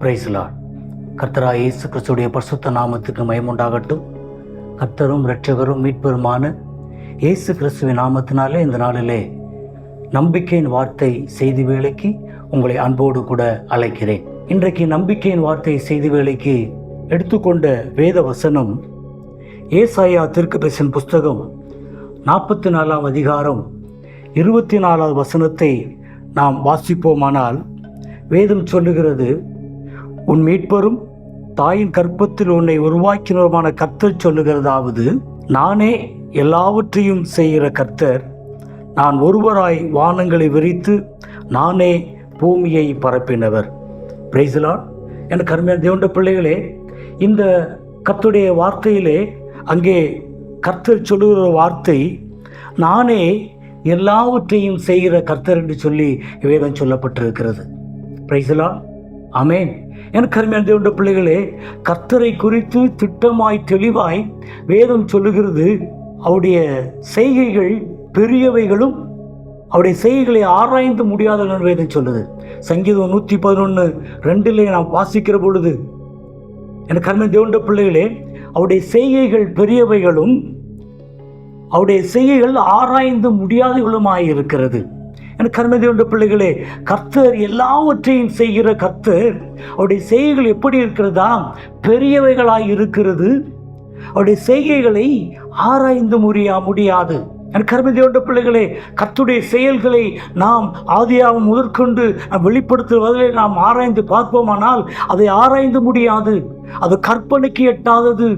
பிரைஸ்லா கர்த்தரா இயேசு கிறிஸ்துடைய பரிசுத்த நாமத்துக்கு மயமுண்டாகட்டும் கர்த்தரும் இரட்சகரும் மீட்பெருமான இயேசு கிறிஸ்துவின் நாமத்தினாலே இந்த நாளிலே நம்பிக்கையின் வார்த்தை செய்தி வேலைக்கு உங்களை அன்போடு கூட அழைக்கிறேன். இன்றைக்கு நம்பிக்கையின் வார்த்தை செய்தி வேலைக்கு எடுத்துக்கொண்ட வேத வசனம் ஏசாயா தீர்க்கதரிசன் புஸ்தகம் நாற்பத்தி நாலாம் அதிகாரம் இருபத்தி நாலாவது வசனத்தை நாம் வாசிப்போமானால் வேதம் சொல்லுகிறது உன் மீட்பரும் தாயின் கற்பத்தில் உன்னை உருவாக்கினருமான கர்த்தர் சொல்லுகிறதாவது நானே எல்லாவற்றையும் செய்கிற கர்த்தர். நான் ஒருவராய் வானங்களை விரித்து நானே பூமியை பரப்பினவர். பிரைசிலான் எனக்கு அருமையான தேவண்ட பிள்ளைகளே இந்த கர்த்தருடைய வார்த்தையிலே அங்கே கர்த்தர் சொல்லுகிற வார்த்தை நானே எல்லாவற்றையும் செய்கிற கர்த்தர் என்று சொல்லி வேதம் சொல்லப்பட்டிருக்கிறது. பிரைசலான் அமேன் எனக்கு அருமையான தேவண்ட பிள்ளைகளே கர்த்தரை குறித்து திட்டமாய் தெளிவாய் வேதம் சொல்லுகிறது. அவருடைய செய்கைகள் பெரியவைகளும் அவருடைய செய்கைகளை ஆராய்ந்து முடியாதவர்கள் வேதம் சொல்லுது. சங்கீதம் நூற்றி பதினொன்று ரெண்டிலே நாம் வாசிக்கிற பொழுது எனக்கு அருமையான தேவண்ட பிள்ளைகளே அவருடைய செய்கைகள் பெரியவைகளும் அவருடைய செய்கைகள் ஆராய்ந்து முடியாதவர்களுமாய் இருக்கிறது. எனக்கு கர்மதேவண்ட பிள்ளைகளே. கர்த்தர் எல்லாவற்றையும் செய்கிற கர்த்தர் அவருடைய செய்கைகள் எப்படி இருக்கிறதா? பெரியவைகளாய் இருக்கிறது. அவருடைய செய்கைகளை ஆராய்ந்து முடியா முடியாது. என் கர்மதேவண்ட பிள்ளைகளே கத்துடைய செயல்களை நாம் ஆதியாகவும் முதற்கொண்டு வெளிப்படுத்துவதை நாம் ஆராய்ந்து பார்ப்போமானால் அதை ஆராய்ந்து முடியாது. அது கற்பனைக்கு எட்டாதது.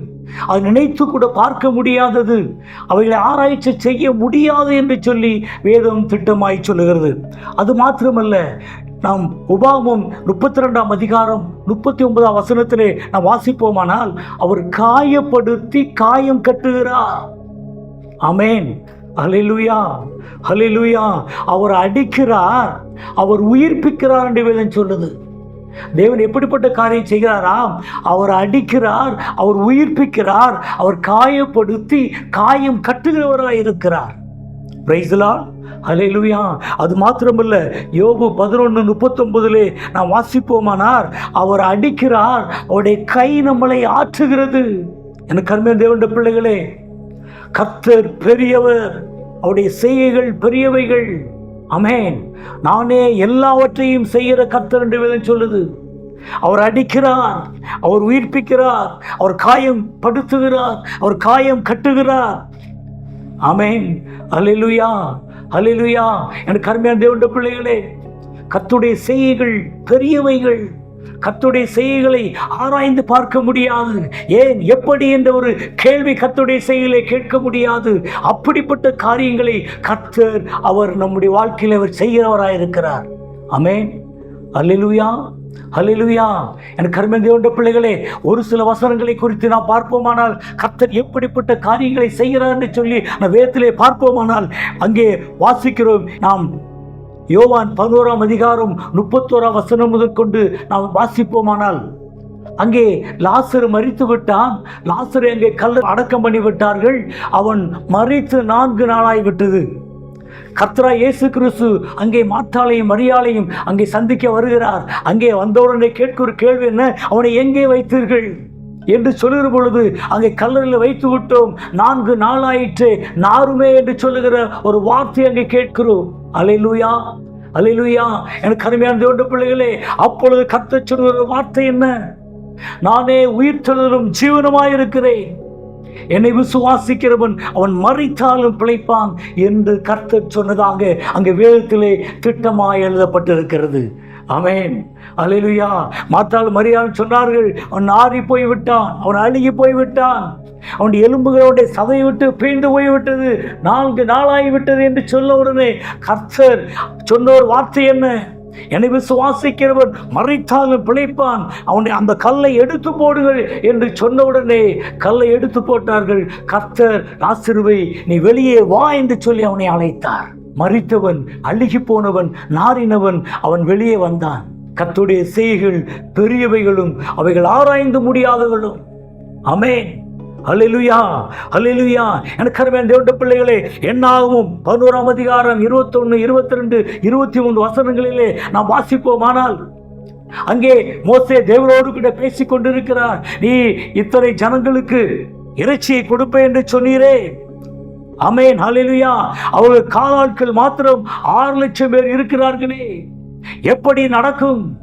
அது நினைத்து கூட பார்க்க முடியாதது. அவைகளை ஆராய்ச்சி செய்ய முடியாது என்று சொல்லி வேதம் திட்டமாய் சொல்லுகிறது. அது மாத்திரமல்ல நாம் உபாமம் முப்பத்தி ரெண்டாம் அதிகாரம் முப்பத்தி ஒன்பதாம் வசனத்திலே நாம் வாசிப்போமானால் அவர் காயப்படுத்தி காயம் கட்டுகிறார். அமேன் ஹலிலுயா ஹலிலுயா அவர் அடிக்கிறார். அவர் உயிர்ப்பிக்கிறார் என்று வேதம் சொல்லுது. தேவன் எப்படிப்பட்ட காரியம் செய்கிறாராம்? அவர் அடிக்கிறார் அவர் உயிர்ப்பிக்கிறார் அவர் காயப்படுத்தி காயம் கட்டுகிறவராக இருக்கிறார். பிரைஸ்லா அலையிலுயா அது மாத்திரமல்ல யோபு பதினொன்று முப்பத்தொன்பதுலே நாம் வாசிப்போமானார் அவர் அடிக்கிறார் அவருடைய கை நம்மளை ஆற்றுகிறது. எனக்கு அருமையான தேவண்ட பிள்ளைகளே கத்தர் பெரியவர் அவருடைய செய்கைகள் பெரியவைகள். அமேன் நானே எல்லாவற்றையும் செய்கிற கத்தர் என்று வேதம் சொல்லுது. அவர் அடிக்கிறார் அவர் உயிர்ப்பிக்கிறார் அவர் காயம் படுத்துகிறார் அவர் காயம் கட்டுகிறார். அமேன் அலிலுயா அலிலுயா எனக்கு கருமையான தேவண்ட பிள்ளைகளே கத்துடைய செய்கைகள் பெரியவைகள். கத்துடைய செய்களை ஆராய்ந்து பார்க்க முடியாது. ஏன்? எப்படி என்ற ஒரு கேள்வி கத்துடைய செய்களை கேட்க முடியாது. அப்படிப்பட்ட காரியங்களை கத்தர் அவர் நம்முடைய வாழ்க்கையில் அவர் செய்கிறவராக இருக்கிறார். அமேன் அல்லிலுயா. ஹலிலுயா எனக்கு கர்மந்தேவண்ட பிள்ளைகளே ஒரு சில வசனங்களை குறித்து நாம் பார்ப்போமானால் கர்த்தர் எப்படிப்பட்ட காரியங்களை செய்கிறார் என்று சொல்லி அந்த வேதத்திலே பார்ப்போமானால் அங்கே வாசிக்கிறோம். நாம் யோவான் பதினோராம் அதிகாரம் முப்பத்தோராம் வசனம் முதற்கொண்டு நாம் வாசிப்போமானால் அங்கே லாசர் மறித்து விட்டான். லாசரை அங்கே கல்ல அடக்கம் பண்ணிவிட்டார்கள் அவன் மறித்து நான்கு நாளாய் விட்டது. இயேசு கிறிஸ்து அங்கே மாற்றாலையும் மரியாலையும் அங்கே சந்திக்க வருகிறார். அங்கே வந்தவுடனே கேட்கிற கேள்வி என்ன? அவனை எங்கே வைத்தீர்கள்? என்று சொல்லுகிற பொழுது அங்கே கல்லறையில் வைத்து விட்டோம். நான்கு நாளாயிற்று நாருமே என்று சொல்லுகிற ஒரு வார்த்தை அங்கே கேட்கிறோம். அலையிலுயா? அலையிலுயா? எனக்கு அருமையான தேவண்ட பிள்ளைகளே அப்பொழுது கத்த சொல்கிற வார்த்தை என்ன? நானே உயிர் தொழிலும் ஜீவனமாயிருக்கிறேன். என்னை விசுவாசிக்கிறவன் அவன் மறித்தாலும் பிழைப்பான் என்று கர்த்தர் சொன்னதாக அங்கே வேதத்திலே திட்டமாக எழுதப்பட்டிருக்கிறது. அமேன் அலையிலுயா மாத்தாள் மரியாதை சொன்னார்கள் அவன் ஆறி போய்விட்டான் அவன் அழுகி போய் விட்டான் அவனுடைய எலும்புகளுடைய சதையை விட்டு பிழிந்து போய்விட்டது. நான்கு நாளாகிவிட்டது என்று சொல்ல உடனே கர்த்தர் சொன்ன ஒரு வார்த்தை என்ன? என்னை விசுவாசிக்கிறவன் மறைத்தாலும் பிழைப்பான். அவனை அந்த கல்லை எடுத்து போடுங்கள் என்று சொன்னவுடனே கல்லை எடுத்து போட்டார்கள். கர்த்தர் ஆசிறுவை நீ வெளியே வா என்று சொல்லி அவனை அழைத்தார். மறித்தவன் அழுகி போனவன் நாரினவன் அவன் வெளியே வந்தான். கத்துடைய செய்கள் பெரியவைகளும் அவைகள் ஆராய்ந்து முடியாதவர்களும். அமேன் அலிலுயா அலிலுயா எனக்கு அருமையான தேவனுடைய பிள்ளைகளே என்னாகவும் பதினோராம் அதிகாரம் இருபத்தொன்று இருபத்தி ரெண்டு இருபத்தி மூன்று வசனங்களிலே நாம் வாசிப்போமானால் அங்கே மோசே தேவரோடு கூட பேசிக் கொண்டிருக்கிறார் நீ இத்தனை ஜனங்களுக்கு இறைச்சியை கொடுப்பேன் என்று சொன்னீரே. அமேன் ஹலிலுயா அவர்கள் காலாட்கள் மாத்திரம் ஆறு லட்சம் பேர் இருக்கிறார்களே. எப்படி நடக்கும்?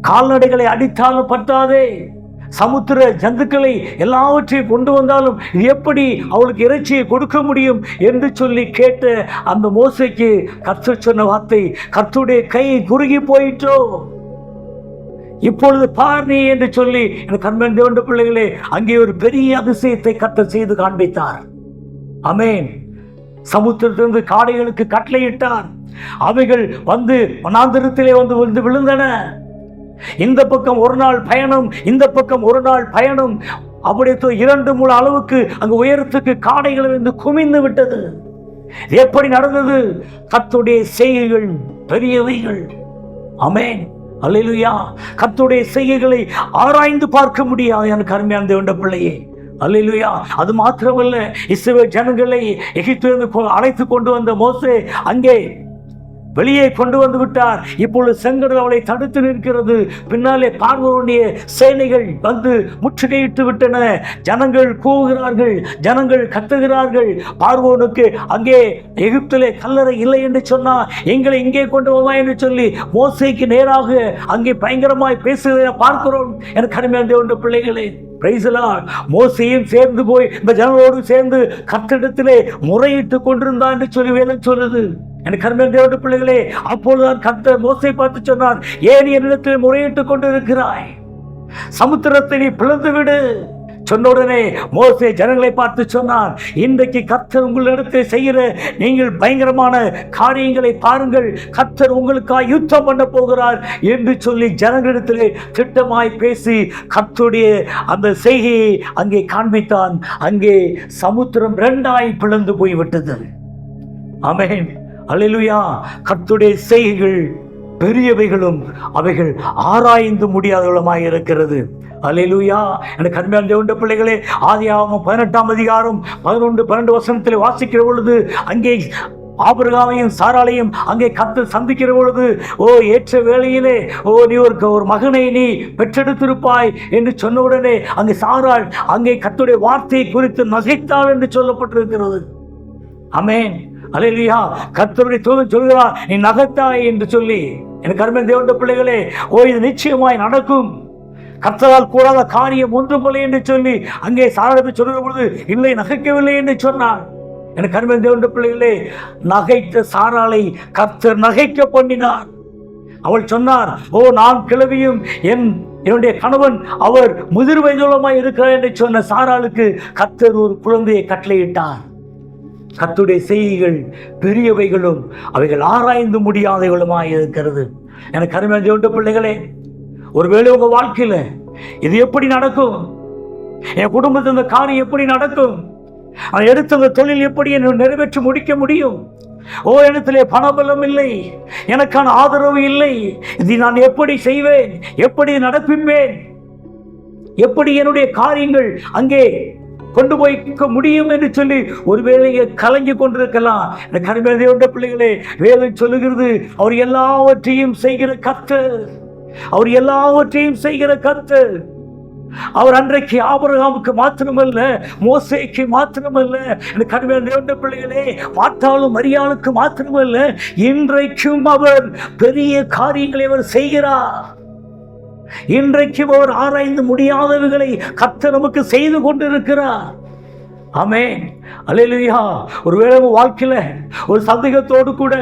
கால்நடைகளை அடித்தாலும் பற்றாதே சமுத்திர ஜந்துக்களை எல்லாவற்றையும் கொண்டு வந்தாலும் எப்படி அவளுக்கு இறைச்சியை கொடுக்க முடியும் என்று சொல்லி கேட்ட அந்த மோசைக்கு கர்த்தர் சொன்ன வார்த்தை கர்த்துடைய கை குறுகி போயிட்டோ இப்பொழுது பார் நீ என்று சொல்லி எனக்கு கண்மன் தேவண்ட பிள்ளைகளே அங்கே ஒரு பெரிய அதிசயத்தை கர்த்தர் செய்து காண்பித்தார். அமேன் சமுத்திரத்திலிருந்து காடைகளுக்கு கட்டளையிட்டார். அவைகள் வந்து வனாந்திரத்திலே வந்து வந்து விழுந்தன. இந்த பக்கம் ஒரு நாள் பயணம் இந்த பக்கம் ஒரு நாள் பயணம். அப்படியே இரண்டு மூணு அளவுக்கு அங்கு உயரத்துக்கு காடைகள் வந்து குமிந்து விட்டது. எப்படி நடந்தது? கத்துடைய செய்கைகள் பெரியவைகள். அமேன் அல்லேலூயா. கத்துடைய செய்கைகளை ஆராய்ந்து பார்க்க முடியாது எனக்கு அருமையான தேவண்ட பிள்ளையே. அல்லா அது மாத்திரமல்ல இஸ்ரவேல் ஜனங்களை எகிப்திலிருந்து அழைத்து கொண்டு வந்த மோசே அங்கே வெளியே கொண்டு வந்து விட்டார். இப்பொழுது செங்கடல் அவளை தடுத்து நிற்கிறது. பின்னாலே பார்வோனுடைய சேனைகள் வந்து முற்றுகையிட்டு விட்டன. ஜனங்கள் கூவுகிறார்கள். ஜனங்கள் கத்துகிறார்கள். பார்வோனுக்கு அங்கே எகிப்திலே கல்லறை இல்லை என்று சொன்னா எங்களை இங்கே கொண்டு வா என்று சொல்லி மோசைக்கு நேராக அங்கே பயங்கரமாய் பேசுகிறத பார்க்கிறோம் எனக்கு கடுமையான தேவனுடைய பிள்ளைகளே பிரைசலார் மோசையும் சேர்ந்து போய் இந்த ஜனங்களோடு சேர்ந்து கத்திடத்திலே முறையிட்டு கொண்டிருந்தான் என்று சொல்லி வேதம் சொல்லுது. எனக்கு கர்மன் தேவனுடைய பிள்ளைகளே அப்பொழுதுதான் கத்த மோசை பார்த்து சொன்னார் ஏன் என்னிடத்தில் முறையிட்டுக் கொண்டிருக்கிறாய்? சமுத்திரத்தை நீ பிளந்து விடு சொன்ன உடனே மோசே ஜனங்களை பார்த்து சொன்னார் இன்றைக்கு கர்த்தர் உங்களிடத்தில் செய்கிற நீங்கள் பயங்கரமான காரியங்களை பாருங்கள். கர்த்தர் உங்களுக்காக யுத்தம் பண்ண போகிறார். என்று சொல்லி ஜனங்களிடத்தில் திட்டமாய் பேசி கர்த்தருடைய அந்த செய்கையை அங்கே காண்பித்தான். அங்கே சமுத்திரம் ரெண்டாய் பிளந்து போய்விட்டது. அமேன் அல்லேலூயா கத்துடைய செய்கைகள் பெரியவைகளும் அவைகள் ஆராய்ந்து முடியாதவளுமாய் இருக்கிறது. அல்லேலூயா எனக்கு அருமையான தேவண்ட பிள்ளைகளே ஆதியாகமம் பதினெட்டாம் அதிகாரம் பதினொன்று பன்னெண்டு வசனத்தில் வாசிக்கிற பொழுது அங்கே ஆபிரகாமையும் சாராளையும் அங்கே கத்து சந்திக்கிற பொழுது ஓ ஏற்ற வேளையிலே ஓ நீ ஒரு ஒரு மகனை நீ பெற்றெடுத்திருப்பாய் என்று சொன்ன உடனே அங்கே சாராள் அங்கே கத்துடைய வார்த்தையை குறித்து நகைத்தாள் என்று சொல்லப்பட்டிருக்கிறது. அமேன் அலையிலியா கர்த்தருடைய தூதன் சொல்கிறார் நீ நகத்தாய் என்று சொல்லி. எனக்கு அருமை தேவண்ட பிள்ளைகளே ஓ இது நிச்சயமாய் நடக்கும். கர்த்தரால் கூடாத காரியம் ஒன்றுமில்லை என்று சொல்லி அங்கே சாரத்தை சொல்கிற பொழுது இல்லை நகைக்கவில்லை என்று சொன்னார். எனக்கு அருமை தேவண்ட பிள்ளைகளே நகைத்த சாராளை கர்த்தர் நகைக்க பண்ணினார். அவள் சொன்னார் ஓ நான் கிளவியும் என் என்னுடைய கணவன் அவர் முதிர் வயதுள்ளமாய் இருக்கிறார் என்று சொன்ன சாராளுக்கு கத்தர் ஒரு குழந்தையை கட்டளையிட்டார். கத்துடைய செய்திகள் பெரியவைகளும் அவைகள் ஆராய்ந்து முடியாதவைகளுமாய் இருக்கிறது. எனக்கு அருமையான தேவனுடைய பிள்ளைகளே ஒருவேளை உங்கள் வாழ்க்கையில் இது எப்படி நடக்கும்? என் குடும்பத்தில் இந்த காரியம் எப்படி நடக்கும்? அதை எடுத்த அந்த தொழில் எப்படி என்னை நிறைவேற்றி முடிக்க முடியும்? ஓ இடத்திலே பணபலம் இல்லை எனக்கான ஆதரவு இல்லை. இதை நான் எப்படி செய்வேன்? எப்படி நடப்பிப்பேன்? எப்படி என்னுடைய காரியங்கள் அங்கே கொண்டு போய்க்க முடியும் என்று சொல்லி ஒருவேளை கலங்கி கொண்டிருக்கலாம். இந்த கருமையான பிள்ளைகளே வேதம் சொல்லுகிறது அவர் எல்லாவற்றையும் செய்கிற கத்து அவர் எல்லாவற்றையும் செய்கிற கத்து அவர் அன்றைக்கு ஆபரகாமுக்கு மாத்திரமல்ல மோசைக்கு மாத்திரமல்ல இந்த கருமையான தேவண்ட பிள்ளைகளே பார்த்தாலும் மரியாளுக்கு மாத்திரமல்ல இன்றைக்கும் அவர் பெரிய காரியங்களை அவர் செய்கிறார். இன்றைக்கு அவர் ஆராய்ந்து முடியாதவைகளை கத்த நமக்கு செய்து கொண்டிருக்கிறார். ஆமென். அலையிலுயா ஒருவேளை உங்கள் வாழ்க்கையில் ஒரு சந்தேகத்தோடு கூட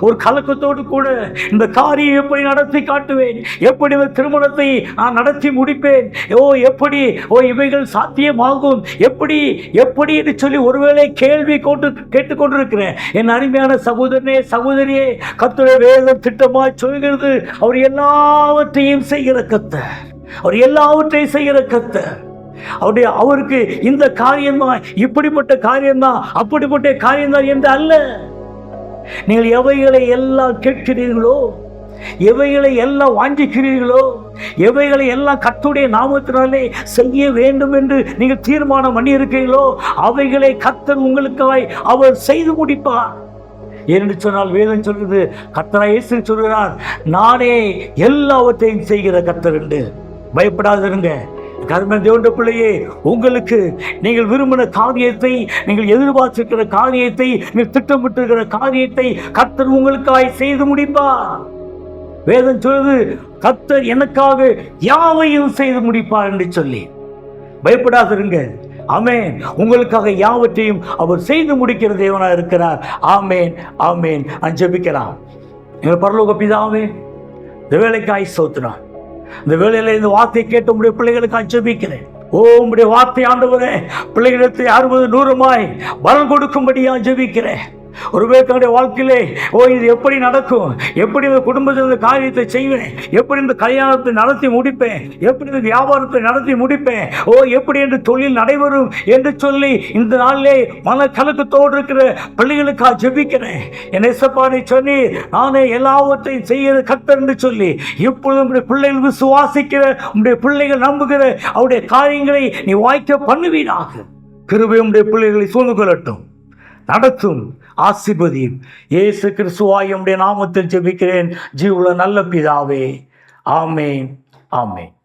ஒரு கலக்கத்தோடு கூட இந்த காரியம் எப்படி நடத்தி காட்டுவேன்? எப்படி இந்த திருமணத்தை நான் நடத்தி முடிப்பேன்? ஓ எப்படி? ஓ இவைகள் சாத்தியமாகும். எப்படி? எப்படி என்று சொல்லி ஒருவேளை கேள்வி கொண்டு கேட்டுக்கொண்டிருக்கிறேன் என் அருமையான சகோதரனே சகோதரியே கத்துடைய வேதம் திட்டமாய் சொல்கிறது அவர் எல்லாவற்றையும் செய்கிற கத்தை அவர் எல்லாவற்றையும் செய்கிற கத்தை அவருடைய அவருக்கு இந்த காரியம்தான் இப்படிப்பட்ட காரியம்தான் அப்படிப்பட்ட காரியம்தான் என்று அல்ல. நீங்கள் எவைகளை எல்லாம் கேட்கிறீர்களோ எவைகளை எல்லாம் வாஞ்சிக்கிறீர்களோ எவைகளை எல்லாம் கத்துடைய நாமத்தினாலே செய்ய வேண்டும் என்று நீங்கள் தீர்மானம் பண்ணியிருக்கிறீர்களோ அவைகளை கத்தர் உங்களுக்காய் அவர் செய்து முடிப்பார். என்று சொன்னால் வேதம் சொல்கிறது கத்தராயேசு சொல்கிறார் நானே எல்லாவற்றையும் செய்கிற கத்தர் என்று. பயப்படாதிருங்க. கர்மன் தேவண்ட பிள்ளையே உங்களுக்கு நீங்கள் விரும்பின காரியத்தை நீங்கள் எதிர்பார்த்திருக்கிற காரியத்தை நீங்கள் திட்டமிட்டிருக்கிற காரியத்தை கர்த்தர் உங்களுக்காய் செய்து முடிப்பார். வேதம் சொல்லுது கர்த்தர் எனக்காக யாவையும் செய்து முடிப்பார் என்று சொல்லி. பயப்படாதிருங்க ஆமேன். உங்களுக்காக யாவற்றையும் அவர் செய்து முடிக்கிற தேவனா இருக்கிறார். ஆமேன் ஆமேன். அஞ்சபிக்கலாம் எங்கள் பரலோக பிதாவே இந்த வேலைக்காய் சோத்துனான் இந்த வேலையில இந்த வார்த்தையை கேட்டு உடைய பிள்ளைகளுக்கு அஞ்சபிக்கிறேன் ஓ உடைய வார்த்தை ஆண்டவரே பிள்ளைகளுக்கு அறுபது நூறுமாய் பலன் கொடுக்கும்படியா ஜெபிக்கிறேன். ஒருவேளை தன்னுடைய வாழ்க்கையிலே ஓ இது எப்படி நடக்கும்? எப்படி இந்த குடும்பத்தில் இந்த காரியத்தை செய்வேன்? எப்படி இந்த கல்யாணத்தை நடத்தி முடிப்பேன்? எப்படி இந்த வியாபாரத்தை நடத்தி முடிப்பேன்? ஓ எப்படி என்று தொழில் நடைபெறும் என்று சொல்லி இந்த நாளிலே மன கலக்கத்தோடு இருக்கிற பிள்ளைகளுக்காக ஜெபிக்கிறேன். என் எசப்பானை சொல்லி நானே எல்லாவற்றையும் செய்யறது கத்தர் என்று சொல்லி இப்பொழுது உடைய பிள்ளைகள் விசுவாசிக்கிற உடைய பிள்ளைகள் நம்புகிற அவருடைய காரியங்களை நீ வாய்க்க பண்ணுவீனாக. கிருபை உடைய பிள்ளைகளை சூழ்ந்து கொள்ளட்டும் நடத்தும். ஆசிர்வதியும். இயேசு கிறிஸ்துவாயுடைய நாமத்தில் ஜெபிக்கிறேன். ஜீவுல நல்ல பிதாவே. ஆமேன். ஆமேன்.